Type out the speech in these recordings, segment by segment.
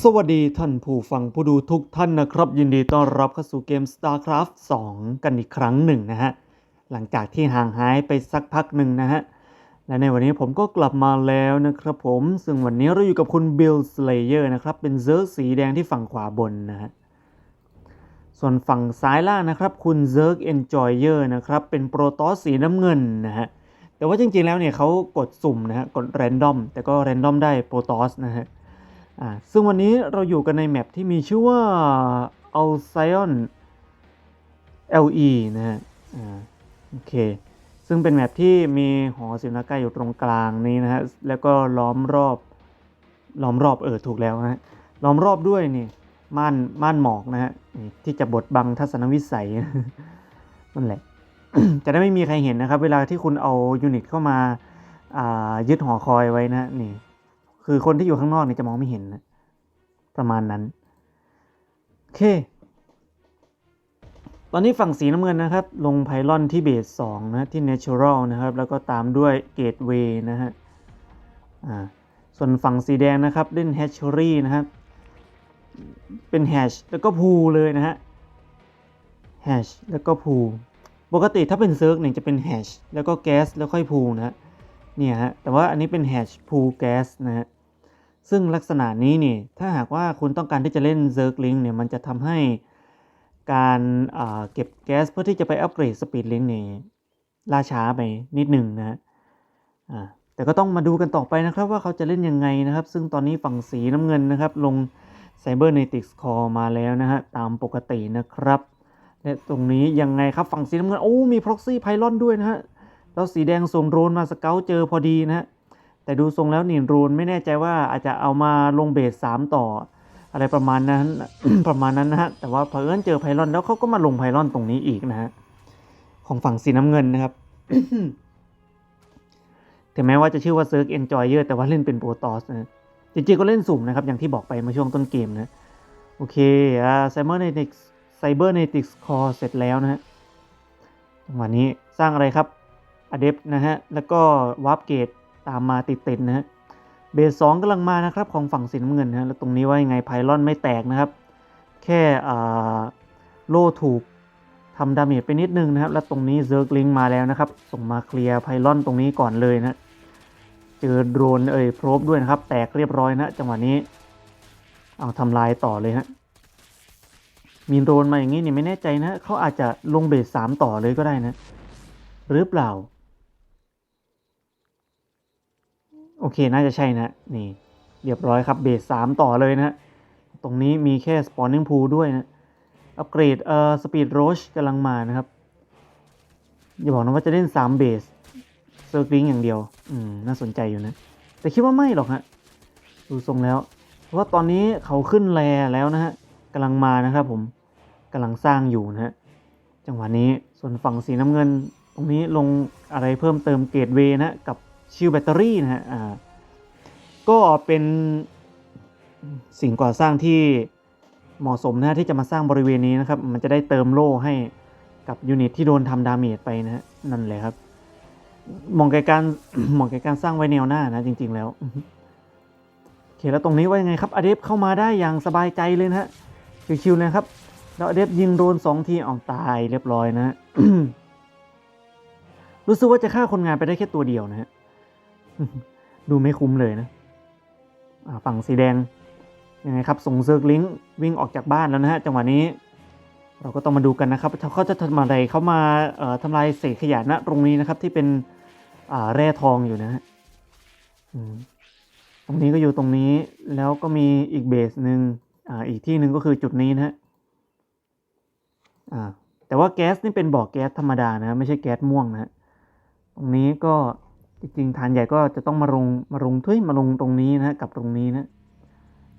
สวัสดีท่านผู้ฟังผู้ดูทุกท่านนะครับ ยินดีต้อนรับเข้าสู่เกม StarCraft 2 กันอีกครั้งหนึ่งนะฮะ หลังจากที่ห่างหายไปสักพักหนึ่งนะฮะ และในวันนี้ผมก็กลับมาแล้วนะครับผม ซึ่งวันนี้เราอยู่กับคุณบิลสเลเยอร์นะครับ เป็นเซิร์กสีแดงที่ฝั่งขวาบนนะฮะ ส่วนฝั่งซ้ายล่างนะครับ คุณเซิร์กเอนจอยเยอร์นะครับ เป็นโปรตอสสีน้ำเงินนะฮะ แต่ว่าจริงๆแล้วเนี่ยเขากดสุ่มนะฮะ กดแรนดอม แต่ก็แรนดอมได้โปรตอสนะฮะ อ่าซึ่งวันนี้เราอยู่กันในแมปที่มีชื่อว่า Alcyon LE นะฮะอ่าโอเค ซึ่งเป็นแมปที่มีหอศิลปนากาอยู่ตรงกลางนี้นะฮะ แล้วก็ล้อมรอบ ล้อมรอบเออถูกแล้วนะฮะ ล้อมรอบด้วยนี่ ม่าน ม่านหมอกนะฮะนี่ที่จะบดบังทัศนวิสัย นั่นแหละ จะได้ไม่มีใครเห็นนะครับ เวลาที่คุณเอายูนิตเข้ามาายึดหอคอยไว้นะฮะนี่ คือคนที่อยู่ข้างนอกเนี่ยจะมองไม่เห็นนะประมาณนั้น โอเค ตอนนี้ฝั่งสีน้ำเงินนะครับ ลงไพลอนที่เบสสองนะที่ Natural นะครับ แล้วก็ตามด้วย Gateway นะฮะอ่าส่วนฝั่งสีแดงนะครับ เล่น Hatchery นะครับ เป็น Hash แล้วก็ Pool เลยนะฮะ Hash แล้วก็ Pool ปกติถ้าเป็นเซิร์กเนี่ยจะเป็น Hash แล้วก็ Gas แล้วค่อย Pool นะฮะ เนี่ยฮะ แต่ว่าอันนี้เป็น hash pool gas นะฮะ ซึ่งลักษณะนี้นี่ ถ้าหากว่าคุณต้องการที่จะเล่น Zerg Link เนี่ย มันจะทำให้การอ่าเก็บแก๊สเพื่อที่จะไปอัปเกรด Speed Link เนี่ยล่าช้าไปนิดหนึ่งนะฮะแต่ก็ต้องมาดูกันต่อไปนะครับว่าเขาจะเล่นยังไงนะครับ ซึ่งตอนนี้ฝั่งสีน้ำเงินนะครับ ลง Cybernetics Core มาแล้วนะฮะ ตามปกตินะครับและตรงนี้ยังไงครับฝั่งสีน้ำเงิน โอ้ มี Proxy Pylon ด้วยนะฮะ แล้วสีแดงส่งโรนมาสเกลเจอพอดีนะฮะแต่ดูทรงแล้วนี่โรนไม่แน่ใจว่าอาจจะเอามาลงเบสสามต่อ อะไรประมาณนั้นประมาณนั้นนะฮะแต่ว่าเพิ่นเจอไพลอนแล้วเขาก็มาลงไพลอนตรงนี้อีกนะฮะของฝั่งสีน้ำเงินนะครับถึงแม้ว่าจะชื่อว่าเซิร์กเอนจอยเยอร์แต่ว่าเล่นเป็นโปรตอสนะจริงๆก็เล่นสุ่มนะครับ อย่างที่บอกไปเมื่อช่วงต้นเกมนะ โอเคอ่าไซเบอร์เนติกไซเบอร์เนติกคอเสร็จแล้วนะฮะจังหวะนี้สร้างอะไรครับ อเดฟนะฮะ แล้วก็วาร์ปเกตตามมาติดๆนะฮะ เบสสองกำลังมานะครับของฝั่งสีน้ำเงินนะฮะแล้วตรงนี้ว่ายังไงไพลอนไม่แตกนะครับ แค่โล่ถูกทำดาเมจไปนิดนึงนะครับ แล้วตรงนี้เซิร์กลิงมาแล้วนะครับ ส่งมาเคลียร์ไพลอนตรงนี้ก่อนเลยนะ เจอโดรนเอ่ยโพรบด้วยนะครับ แตกเรียบร้อยนะจังหวะนี้ เอาทำลายต่อเลยฮะมีโดรนมาอย่างนี้เนี่ยไม่แน่ใจนะ เขาอาจจะลงเบสสามต่อเลยก็ได้นะ หรือเปล่า โอเคน่าจะใช่นะ นี่ เรียบร้อยครับเบสสามต่อเลยนะ ตรงนี้มีแค่ spawning pool ด้วยนะ อัปเกรดเอ่อ speed roach กำลังมานะครับ อย่าบอกนะว่าจะเล่นสามเบสเซอร์กิงอย่างเดียว อืม น่าสนใจอยู่นะ แต่คิดว่าไม่หรอกฮะ ดูทรงแล้ว เพราะว่าตอนนี้เขาขึ้นแลแล้วนะฮะกำลังมานะครับผมกำลังสร้างอยู่นะฮะจังหวะนี้ส่วนฝั่งสีน้ำเงิน ตรงนี้ลงอะไรเพิ่มเติมเกตเวนะกับ ชิลแบตเตอรี่นะฮะอ่าก็เป็นสิ่งก่อสร้างที่เหมาะสมนะฮะที่จะมาสร้างบริเวณนี้นะครับ มันจะได้เติมโล่ให้กับยูนิตที่โดนทำดาเมจไปนะฮะนั่นแหละครับมองแก่การมองแก่การสร้างไว้แนวหน้านะจริง ๆ แล้วโอเคแล้วตรงนี้ว่ายังไงครับอเดฟเข้ามาได้อย่างสบายใจเลยนะฮะชิวๆเลยครับแล้วอเดฟยิงโดนสองทีเอาตายเรียบร้อยนะฮะรู้สึกว่าจะฆ่าคนงานไปได้แค่ตัวเดียวนะฮะ ดูไม่คุ้มเลยนะฝั่งสีแดงยังไงครับ ส่งเซิร์กลิงวิ่งออกจากบ้านแล้วนะฮะจังหวะนี้ เราก็ต้องมาดูกันนะครับเขาจะทำอะไรเขามาทำลายเศษขยะณตรงนี้นะครับที่เป็นแร่ทองอยู่นะฮะตรงนี้ก็อยู่ตรงนี้แล้วก็มีอีกเบสหนึ่งออีกที่หนึ่งก็คือจุดนี้นะฮะแต่ว่าแก๊สนี่เป็นบ่อแก๊สธรรมดานะ ไม่ใช่แก๊สม่วงนะตรงนี้ก็ จริงๆฐานใหญ่ก็จะต้องมาลงมาลงทุยมาลงตรงนี้นะกับตรงนี้นะ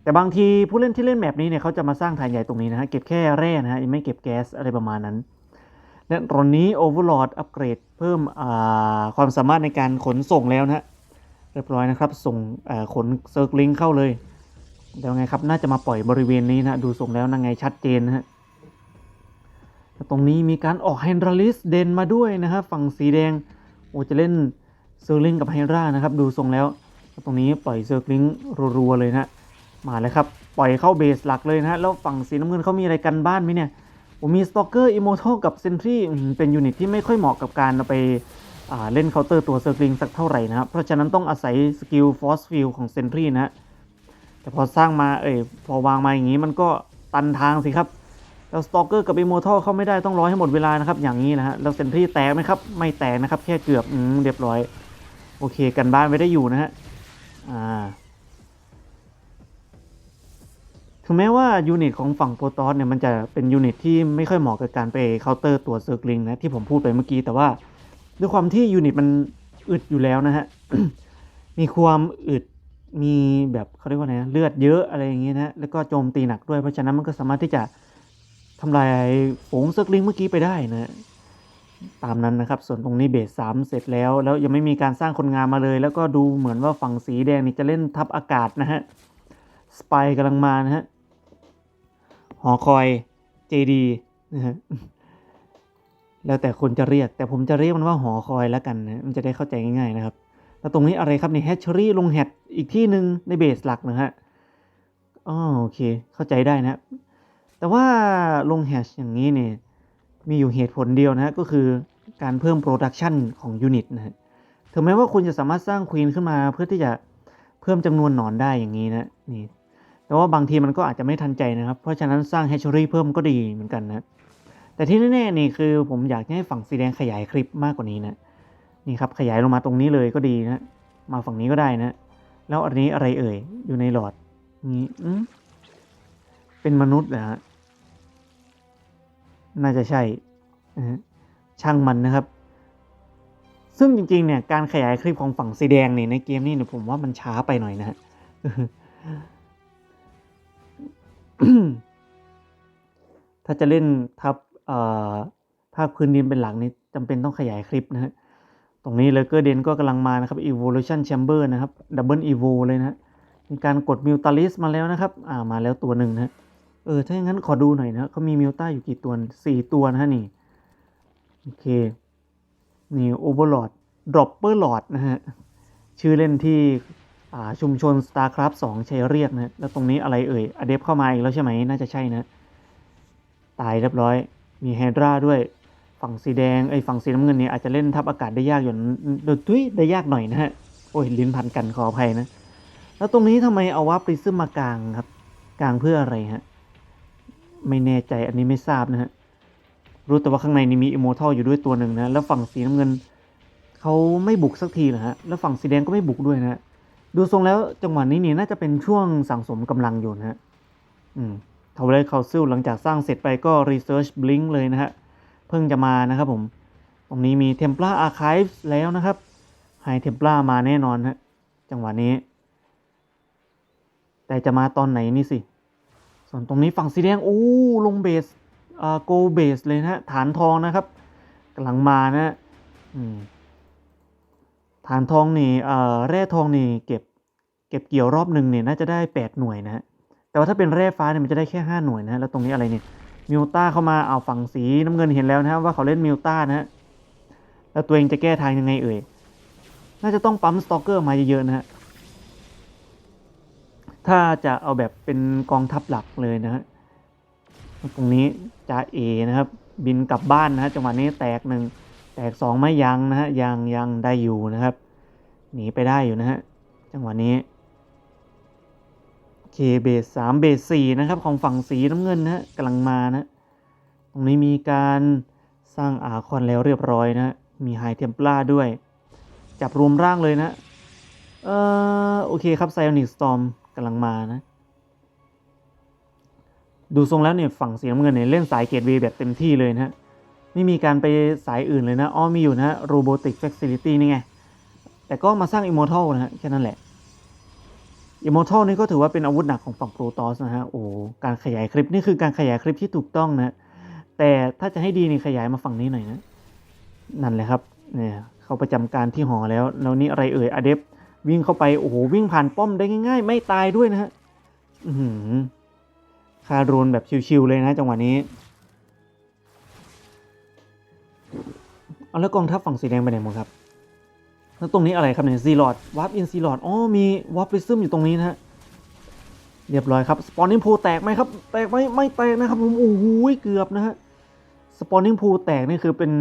แต่บางทีผู้เล่นที่เล่นแบบนี้เนี่ยเขาจะมาสร้างฐานใหญ่ตรงนี้นะฮะเก็บแค่แร่นะฮะยังไม่เก็บแก๊สอะไรประมาณนั้นและตอนนี้ Overlord อัปเกรดเพิ่มความสามารถในการขนส่งแล้วนะฮะเรียบร้อยนะครับ ส่งขนเซิร์กลิงเข้าเลยเดี๋ยวไงครับ น่าจะมาปล่อยบริเวณนี้นะดูส่งแล้วนังไงชัดเจนนะฮะแล้วตรงนี้มีการออกไฮนดรลิสเดนมาด้วยนะครับฝั่งสีแดงโอ้จะเล่น เซิร์กลิงกับไฮดรานะครับ ดูทรงแล้ว ตรงนี้ปล่อยเซิร์กลิงรัวๆเลยนะมาเลยครับ ปล่อยเข้าเบสหลักเลยนะฮะแล้วฝั่งสีน้ำเงินเขามีอะไรกันบ้านไหมเนี่ยผมมีสตอกเกอร์อิโมทัลกับเซนทรีเป็นยูนิตที่ไม่ค่อยเหมาะกับการเอาไปเล่นเคาน์เตอร์ตัวเซอร์กลิงสักเท่าไหร่นะครับเพราะฉะนั้นต้องอาศัยสกิลฟอสฟิลของเซนทรีนะฮะแต่พอสร้างมาเอ้ยพอวางมาอย่างนี้มันก็ตันทางสิครับแล้วสตอกเกอร์กับอิโมทัลเข้าไม่ได้ต้องรอให้หมดเวลานะครับ อย่างนี้นะฮะแล้วเซนทรีแตกไหมครับ ไม่แตกนะครับ แค่เกือบอืมเรียบร้อย โอเคกันบ้านไม่ได้อยู่นะฮะ อ่า ถึงแม้ว่ายูนิตของฝั่งโปรตอสเนี่ยมันจะเป็นยูนิตที่ไม่ค่อยเหมาะกับการไปเคาน์เตอร์ตัวเซอร์กลิงนะที่ผมพูดไปเมื่อกี้ แต่ว่าด้วยความที่ยูนิตมันอึดอยู่แล้วนะฮะ มีความอึด มีแบบเขาเรียกว่าไงนะเลือดเยอะอะไรอย่างเงี้ยนะ แล้วก็โจมตีหนักด้วย เพราะฉะนั้นมันก็สามารถที่จะทำลายฝูงเซอร์กลิงเมื่อกี้ไปได้นะ ตามนั้นนะครับ ส่วนตรงนี้เบสสามเสร็จแล้ว แล้วยังไม่มีการสร้างคนงานมาเลย แล้วก็ดูเหมือนว่าฝั่งสีแดงนี่จะเล่นทับอากาศนะฮะสไปกำลังมานะฮะหอคอย JD นะฮะแล้วแต่คนจะเรียก แต่ผมจะเรียกมันว่าหอคอยแล้วกันนะมันจะได้เข้าใจง่ายๆนะครับแล้วตรงนี้อะไรครับในแฮชเชอรี่ลงแฮดอีกที่หนึ่งในเบสหลักนะฮะอ๋อโอเค เข้าใจได้นะ แต่ว่าลงแฮชอย่างนี้เนี่ย มีอยู่เหตุผลเดียวนะฮะก็คือการเพิ่มโปรดักชันของยูนิตนะฮะถึงแม้ว่าคุณจะสามารถสร้างควีนขึ้นมาเพื่อที่จะเพิ่มจำนวนหนอนได้อย่างนี้นะนี่แต่ว่าบางทีมันก็อาจจะไม่ทันใจนะครับ เพราะฉะนั้นสร้างแฮชเชอรี่เพิ่มก็ดีเหมือนกันนะ แต่ที่แน่ๆนี่คือผมอยากให้ฝั่งสีแดงขยายคลิปมากกว่านี้นะ นี่ครับขยายลงมาตรงนี้เลยก็ดีนะ มาฝั่งนี้ก็ได้นะ แล้วอันนี้อะไรเอ่ย อยู่ในหลอดนี่เป็นมนุษย์เหรอฮะ น่าจะใช่ช่างมันนะครับ ซึ่งจริงๆเนี่ยการขยายคลิปของฝั่งสีแดงเนี่ยในเกมนี้เนี่ยผมว่ามันช้าไปหน่อยนะฮะถ้าจะเล่นทับเอ่อภาคพื้นดินเป็นหลักนี่จำเป็นต้องขยายคลิปนะฮะ ตรงนี้เลเกอร์เดนก็กำลังมานะครับ Evolution Chamber นะครับ Double Evo เลยนะฮะมีการกดมิวตาลิสมาแล้วนะครับ อ่ามาแล้วตัวหนึ่งนะฮะ เออ ถ้าอย่างนั้นขอดูหน่อยนะเขามีมิวต้าอยู่กี่ตัวสี่ตัวนะฮะนี่ โอเค นี่โอเวอร์ลอดดรอปเปอร์ลอดนะฮะ ชื่อเล่นที่ชุมชน StarCraft 2 ใช้เรียกนะ แล้วตรงนี้อะไรเอ่ยอเดฟเข้ามาอีกแล้วใช่ไหม น่าจะใช่นะ ตายเรียบร้อย มีไฮดราด้วย ฝั่งสีแดง ไอ้ฝั่งสีน้ำเงินเนี่ยอาจจะเล่นทับอากาศได้ยากอยู่โดยทุยได้ยากหน่อยนะฮะ โอ้ย ลิ้นพันกันขออภัยนะ แล้วตรงนี้ทำไมเอาว่าปริซึมมากลางครับ กลางเพื่ออะไรฮะ ไม่แน่ใจอันนี้ไม่ทราบนะฮะ รู้แต่ว่าข้างในนี่มีอิโมทัลอยู่ด้วยตัวหนึ่งนะ แล้วฝั่งสีน้ำเงินเขาไม่บุกสักทีนะฮะ แล้วฝั่งสีแดงก็ไม่บุกด้วยนะฮะดูทรงแล้วจังหวะนี้นี่น่าจะเป็นช่วงสั่งสมกำลังอยู่นะฮะ อืมทาวเวอร์คาซิลหลังจากสร้างเสร็จไปก็ Research Blink เลยนะฮะ เพิ่งจะมานะครับผม ตรงนี้มี Templar Archives แล้วนะครับ High Templar มาแน่นอนฮะ จังหวะนี้ แต่จะมาตอนไหนนี่สิ ส่วนตรงนี้ฝั่งสีแดงโอ้ลงเบสอ่าโกเบสเลยนะฮะฐานทองนะครับกำลังมานะฮะฐานทองนี่เอ่อแร่ทองนี่เก็บเก็บเกี่ยวรอบหนึ่งเนี่ยน่าจะได้ 8 หน่วยนะ แต่ว่าถ้าเป็นแร่ฟ้าเนี่ยมันจะได้แค่ 5 หน่วยนะ แล้วตรงนี้อะไรเนี่ยมิวต้าเข้ามาเอาฝั่งสีน้ำเงินเห็นแล้วนะว่าเขาเล่นมิวต้านะฮะแล้วตัวเองจะแก้ทางยังไงเอ่ย น่าจะต้องปั๊มสตอกเกอร์มาเยอะๆนะฮะ ถ้าจะเอาแบบเป็นกองทัพหลักเลยนะฮะตรงนี้จ่าเอนะครับ บินกลับบ้านนะฮะจังหวะนี้แตกหนึ่งแตกสองไม่ยังนะฮะยังยังได้อยู่นะครับหนีไปได้อยู่นะฮะจังหวะนี้เคเบสสามเบสสี่นะครับ ของฝั่งสีน้ำเงินนะฮะกำลังมานะตรงนี้มีการสร้างอาคอนแล้วเรียบร้อยนะฮะมีไฮเทมปลาด้วย จับรวมร่างเลยนะเออโอเคครับไซออนิกสตอม กำลังมานะ ดูทรงแล้วเนี่ยฝั่งสีน้ำเงินเนี่ยเล่นสายเกตเวแบบเต็มที่เลยนะฮะไม่มีการไปสายอื่นเลยนะ อ้อมีอยู่นะฮะ Robotic Facility นี่ไง แต่ก็มาสร้าง Immortal นะฮะแค่นั้นแหละ Immortal นี่ก็ถือว่าเป็นอาวุธหนักของฝั่ง Protoss นะฮะ โอ้การขยายคลิป นี่คือการขยายคลิปที่ถูกต้องนะ แต่ถ้าจะให้ดีนี่ขยายมาฝั่งนี้หน่อยนะ นั่นแหละครับ เนี่ยเขาประจำการที่หอแล้ว แล้วนี่อะไรเอ่ยอเดฟ วิ่งเข้าไปโอ้โหวิ่งผ่านป้อมได้ง่าย ๆ ไม่ตายด้วยนะฮะคารูนแบบชิวๆเลยนะจังหวะนี้เอาแล้วกองทัพฝั่งสีแดงไปไหนหมดครับแล้วตรงนี้อะไรครับเนี่ยซีลอดวาร์ปอินซีลอดอ๋อมีวาร์ปริซึมอยู่ตรงนี้นะฮะเรียบร้อยครับสปอนนิ่งพูแตกไหมครับ แตกไหมไม่แตกนะครับผมโอ้โหเกือบนะฮะสปอนนิ่งพูแตกนี่คือเป็น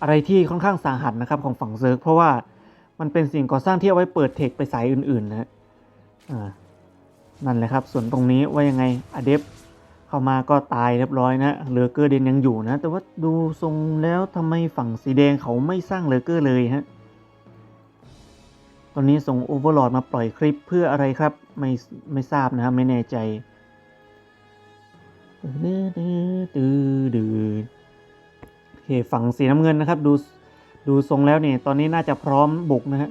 อะไรที่ค่อนข้างสาหัสนะครับของฝั่งเซิร์กเพราะว่า มันเป็นสิ่งก่อสร้างที่เอาไว้เปิดเทคไปสายอื่นๆนะฮะอ่านั่นแหละครับ ส่วนตรงนี้ว่ายังไงอเดฟเข้ามาก็ตายเรียบร้อยนะเลอเกอร์เดนยังอยู่นะ แต่ว่าดูทรงแล้วทำไมฝั่งสีแดงเขาไม่สร้างเลอเกอร์เลยฮะตอนนี้ส่งโอเวอร์ลอดมาปล่อยคลิปเพื่ออะไรครับ ไม่ไม่ทราบนะครับไม่แน่ใจโอเคฝั่งสีน้ำเงินนะครับ ดู ดูทรงแล้วเนี่ยตอนนี้น่าจะพร้อมบุกนะฮะ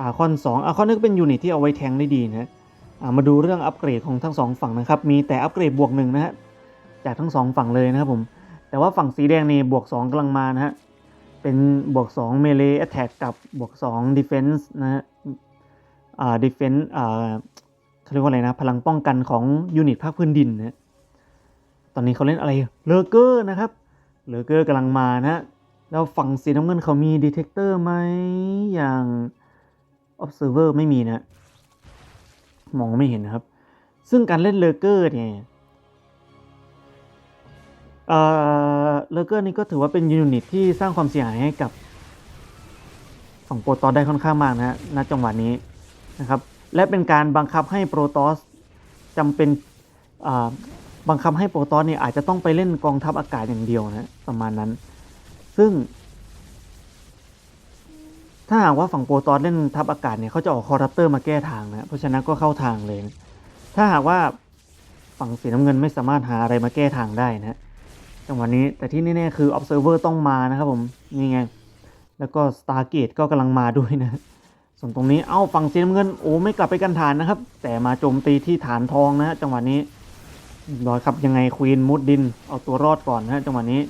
อาคอน2อาคอนนึกเป็นยูนิตที่เอาไว้แทงได้ดีนะฮะอ่ามาดูเรื่องอัปเกรดของทั้งสองฝั่งนะครับ มีแต่อัปเกรดบวกหนึ่งนะฮะจากทั้งสองฝั่งเลยนะครับผม แต่ว่าฝั่งสีแดงนี่บวก2กำลังมานะฮะ เป็นบวก2 melee attack กับบวก2 defense นะฮะ อ่า defense อ่าเขาเรียกว่าอะไรนะ พลังป้องกันของยูนิตภาคพื้นดินนะตอนนี้เขาเล่นอะไรเลเกอร์นะครับเลเกอร์กำลังมานะฮะ แล้วฝั่งสีน้ำเงินเขามี detector ไหมอย่าง observer ไม่มีนะ มองไม่เห็นนะครับ ซึ่งการเล่นเลเกอร์เนี่ยเออเลเกอร์นี่ก็ถือว่าเป็นยูนิตที่สร้างความเสียหายให้กับฝั่งโปรตอสได้ค่อนข้างมากนะฮะณจังหวะนี้นะครับ และเป็นการบังคับให้โปรตอสจำเป็นอ่าบังคับให้โปรตอสเนี่ยอาจจะต้องไปเล่นกองทัพอากาศอย่างเดียวนะประมาณนั้น ซึ่ง ถ้าหากว่าฝั่งโปรตอสเล่นทัพอากาศเนี่ยเขาจะออกคอร์รัปเตอร์มาแก้ทางนะ เพราะฉะนั้นก็เข้าทางเลยนะถ้าหากว่าฝั่งสีน้ำเงินไม่สามารถหาอะไรมาแก้ทางได้นะจังหวะนี้แต่ที่แน่ๆคือ observer ต้องมานะครับผม นี่ไง แล้วก็ stargate ก็กำลังมาด้วยนะ ส่วนตรงนี้ เอ้าฝั่งสีน้ำเงิน โอ้ไม่กลับไปกันฐานนะครับ แต่มาโจมตีที่ฐานทองนะจังหวะนี้รอยครับยังไงควีนมุดดิน เอาตัวรอดก่อนนะจังหวะนี้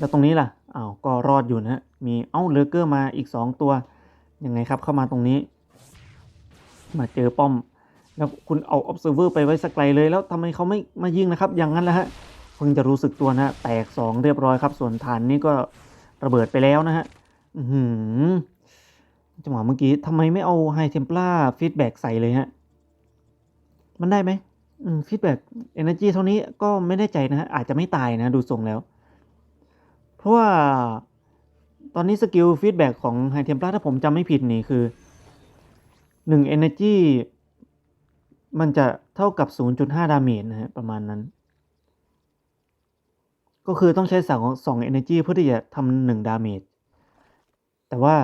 แล้วตรงนี้ล่ะอ้าวก็รอดอยู่นะมีเอ้าเลเกอร์มาอีก 2 ตัวยังไงครับเข้ามาตรงนี้ มาเจอป้อม แล้วคุณเอา observer ไปไว้สักไกลเลย แล้วทำไมเขาไม่มายิงนะครับ อย่างนั้นแหละฮะเพิ่งจะรู้สึกตัวนะฮะแตก 2 เรียบร้อยครับ ส่วนฐานนี่ก็ระเบิดไปแล้วนะฮะอือจังหวะเมื่อกี้ทำไมไม่เอาไฮเทม p ล a าฟีดแบ็กใส่เลยฮะ มันได้ไหมฟีดแบ็กเอเนจีเท่านี้ก็ไม่แน่ใจนะฮะอาจจะไม่ตายนะ ดูทรงแล้ว เพราะว่าตอนนี้สกิลฟีดแบ็กของไฮเทม p ลาถ้าผมจำไม่ผิดนี่คือ1 Energy มันจะเท่ากับ 0.5 ดาเมจนะฮะประมาณนั้น ก็คือต้องใช้สองสอง energy เพื่อที่จะทำหนึ่งดาเมจแต่ว่า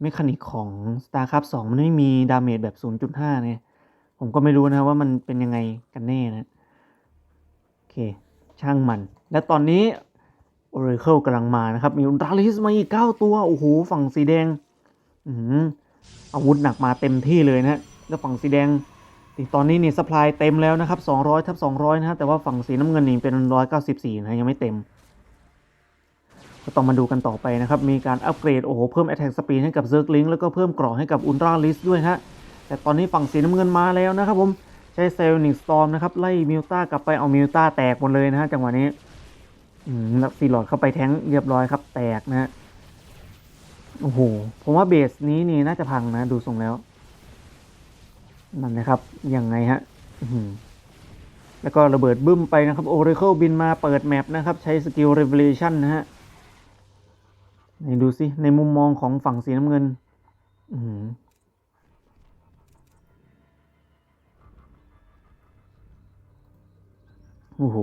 เมคานิกของ StarCraft 2 มันไม่มีดาเมจแบบ 0.5 เนี่ย ผมก็ไม่รู้นะว่ามันเป็นยังไงกันแน่นะ โอเค ช่างมัน และตอนนี้ Oracle กำลังมานะครับ มีอุลตราลิสมาอีก9ตัว โอ้โห ฝั่งสีแดงอืออาวุธหนักมาเต็มที่เลยนะแล้วฝั่งสีแดงตอนนี้นี่สป라이เต็มแล้วนะครับ200ทับ200นะฮะแต่ว่าฝั่งสีน้ำเงินนี่เป็น 194นะยังไม่เต็ม ก็ต้องมาดูกันต่อไปนะครับ มีการอัปเกรดโอ้โหเพิ่ม attack speed ให้กับ z e r g l i n g แล้วก็เพิ่มเกราะให้กับ Ultra List ด้วยฮะแต่ตอนนี้ฝั่งสีน้ำเงินมาแล้วนะครับผมใช้เซลนิงสตอมนะครับไล่มิวต้ากลับไปเอามิวต้าแตกหมดเลยนะฮะจังหวะนี้ อืมแล้วซีหลอดเข้าไปแท้งเรียบร้อยครับ แตกนะฮะโอ้โห ผมว่าเบสนี้นี่น่าจะพังนะ ดูทรงแล้ว นั่นนะครับ ยังไงฮะอื้อหือแล้วก็ระเบิดบึ้มไปนะครับ Oracle บินมาเปิดแมปนะครับ ใช้สกิล Revelation นะฮะไหนดูสิ ในมุมมองของฝั่งสีน้ำเงิน อืโอ้โห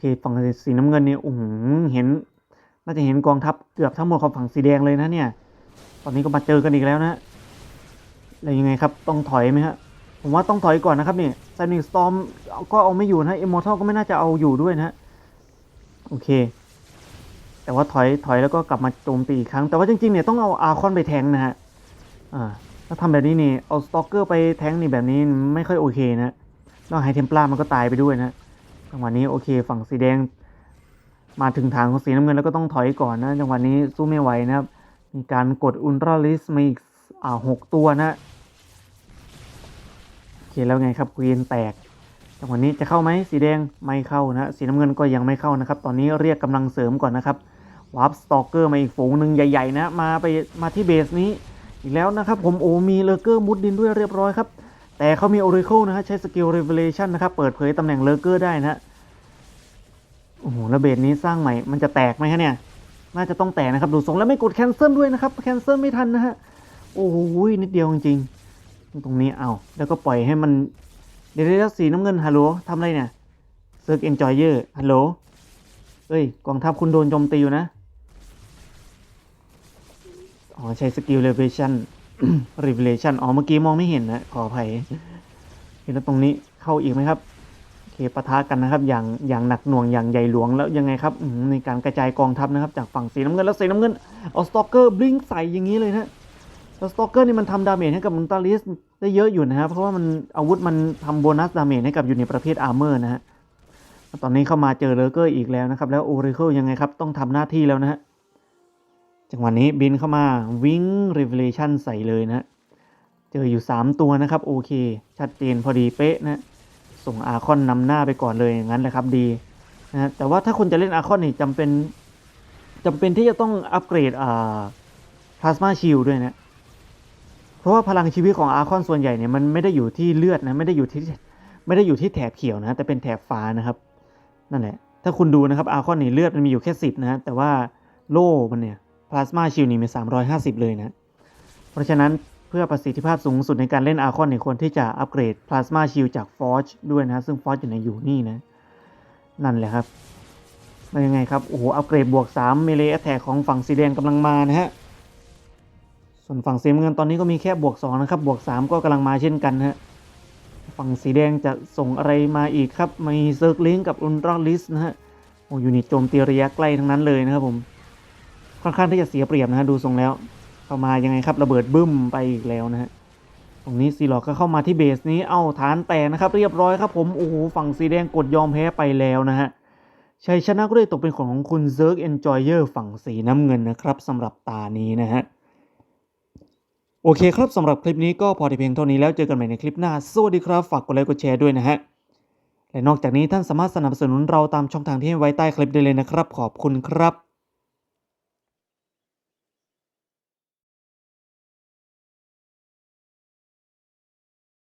เคฝั่งสีน้ำเงินเนี่ยโอ้โหเห็น น่าจะเห็นกองทัพเกือบทั้งหมดของฝั่งสีแดงเลยนะเนี่ย ตอนนี้ก็มาเจอกันอีกแล้วนะแล้วยังไงครับ ต้องถอยไหมฮะ ผมว่าต้องถอยก่อนนะครับเนี่ยไซนิงสตอมก็เอาไม่อยู่นะเอมอร์ทัลก็ไม่น่าจะเอาอยู่ด้วยนะโอเค แต่ว่าถอยถอยแล้วก็กลับมาโจมตีอีกครั้ง แต่ว่าจริงๆเนี่ยต้องเอาอาคอนไปแทงนะฮะ อ่า ถ้าทำแบบนี้นี่เอาสตอกเกอร์ไปแทงนี่แบบนี้ไม่ค่อยโอเคนะแล้วไฮเทมปลามันก็ตายไปด้วยนะ จังหวะนี้โอเค ฝั่งสีแดง มาถึงทางของสีน้ำเงินแล้วก็ต้องถอยก่อนนะจังหวะนี้สู้ไม่ไหวนะครับ มีการกดอุลตราลิสมาอีกอ่าหกตัวนะโอเคแล้วไงครับควีนแตกจังหวะนี้จะเข้าไหมสีแดงไม่เข้านะสีน้ำเงินก็ยังไม่เข้านะครับ ตอนนี้เรียกกำลังเสริมก่อนนะครับวาร์ปสตอกเกอร์มาอีกฝูงหนึ่งใหญ่ ๆ นะ มาไปมาที่เบสนี้อีกแล้วนะครับ ผมโอ้มีเลเกอร์มุดดินด้วยเรียบร้อยครับ แต่เขามี Oracle นะฮะ ใช้สกิล Revelation นะครับ เปิดเผยตำแหน่งเลเกอร์ได้นะฮะ โอ้โหแล้วเบสนี้สร้างใหม่ มันจะแตกไหมฮะเนี่ย น่าจะต้องแตกนะครับ ดูทรงแล้วไม่กดแคนเซิลด้วยนะครับแคนเซิลไม่ทันนะฮะ โอ้โหนิดเดียวจริงๆ ตรงนี้เอาแล้วก็ปล่อยให้มันเดี๋ยวเดี๋ยสีน้ำเงินฮัลโหลทำอะไรเนี่ยเซิร์กเอนจอยเยอร์ฮัลโหลเอ้ยกองทัพคุณโดนโจมตีอยู่นะ อ๋อ ใช้สกิล Revelation Revelation อ๋อ เมื่อกี้มองไม่เห็นนะ ขออภัยเห็นแล้วตรงนี้เข้าอีกไหมครับโอเคปะทะกันนะครับ อย่างอย่างหนักหน่วงอย่างใหญ่หลวงแล้วยังไงครับในการกระจายกองทัพนะครับ จากฝั่งสีน้ำเงินแล้วสีน้ำเงินเอาสตอกเกอร์บลิงใส่อย่างนี้เลยนะแล้วสตอกเกอร์นี่มันทำดาเมจให้กับมุนตาลิสได้เยอะอยู่นะครับเพราะว่ามันอาวุธมันทำโบนัสดาเมจให้กับอยู่ในประเภทอาร์เมอร์นะฮะตอนนี้เข้ามาเจอเลอเกอร์อีกแล้วนะครับ แล้วโอริเคิลยังไงครับ ต้องทำหน้าที่แล้วนะฮะ จังหวะนี้บินเข้ามาวิ่ง Revelation ใส่เลยนะ เจออยู่ 3 ตัวนะครับ โอเค ชัดเจนพอดีเป๊ะนะ ส่งอาคอนนำหน้าไปก่อนเลยอย่างนั้นแหละครับดีนะฮะแต่ว่าถ้าคุณจะเล่นอาคอนนี่จำเป็นจำเป็นที่จะต้องอัปเกรดอ่าพลาสมาชิลด้วยนะ เพราะว่าพลังชีวิตของอาคอนส่วนใหญ่เนี่ยมันไม่ได้อยู่ที่เลือดนะไม่ได้อยู่ที่ไม่ได้อยู่ที่แถบเขียวนะ แต่เป็นแถบฟ้านะครับ นั่นแหละ ถ้าคุณดูนะครับอาคอนนี่เลือดมันมีอยู่แค่สิบนะแต่ว่าโล่มันเนี่ย พลาสมาชิลนี่มี 350 เลยนะ เพราะฉะนั้นเพื่อประสิทธิภาพสูงสุดในการเล่นอาคอนเนี่ยควรที่จะอัปเกรดพลาสมาชิลจากฟอ g ด้วยนะ ซึ่งฟอ g อยู่ในอยู่นี่นะ นั่นแหละครับมันยังไงครับ โอ้โห อัปเกรดบวก 3 เมเลแอ t แทกของฝั่งสีแดงกำลังมานะฮะ ส่วนฝั่งสีเงินตอนนี้ก็มีแค่บวก 2 นะครับ บวก 3 ก็กำลังมาเช่นกันฮะ ฝั่งสีแดงจะส่งอะไรมาอีกครับ มีเซิร์กลิงกับอุลตราลิสนะฮะ โอ้ยูนิตโจมตีระยะใกล้ทั้งนั้นเลยนะครับผม ค่อนข้างที่จะเสียเปรียบนะฮะดูทรงแล้วเข้ามายังไงครับระเบิดบึ้มไปอีกแล้วนะฮะตรงนี้ซีล็อกก็เข้ามาที่เบสนี้เอ้าฐานแตกนะครับเรียบร้อยครับผมโอ้โหฝั่งสีแดงกดยอมแพ้ไปแล้วนะฮะชัยชนะก็ได้ตกเป็นของของคุณเซิร์กเอนจอยเยอร์ฝั่งสีน้ำเงินนะครับสำหรับตานี้นะฮะโอเคครับสำหรับคลิปนี้ก็พอแต่เพียงเท่านี้แล้วเจอกันใหม่ในคลิปหน้า สวัสดีครับ ฝากกดไลค์กดแชร์ด้วยนะฮะ และนอกจากนี้ท่านสามารถสนับสนุนเราตามช่องทางที่ให้ไว้ใต้คลิปได้เลยนะครับ ขอบคุณครับ